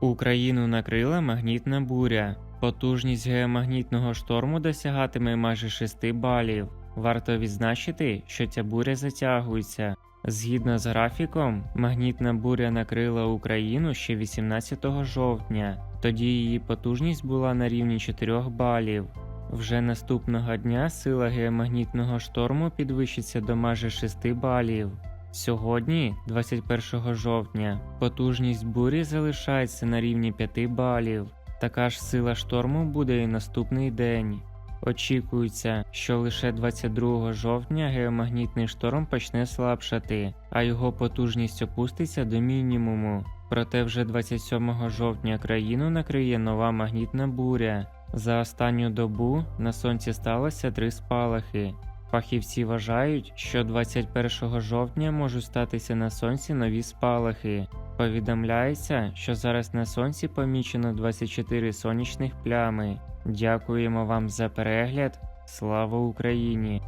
Україну накрила магнітна буря. Потужність геомагнітного шторму досягатиме майже 6 балів. Варто відзначити, що ця буря затягується. Згідно з графіком, магнітна буря накрила Україну ще 18 жовтня. Тоді її потужність була на рівні 4 балів. Вже наступного дня сила геомагнітного шторму підвищиться до майже 6 балів. Сьогодні, 21 жовтня, потужність бурі залишається на рівні 5 балів. Така ж сила шторму буде і наступний день. Очікується, що лише 22 жовтня геомагнітний шторм почне слабшати, а його потужність опуститься до мінімуму. Проте вже 27 жовтня країну накриє нова магнітна буря. За останню добу на сонці сталося три спалахи. Фахівці вважають, що 21 жовтня можуть статися на сонці нові спалахи. Повідомляється, що зараз на сонці помічено 24 сонячних плями. Дякуємо вам за перегляд. Слава Україні!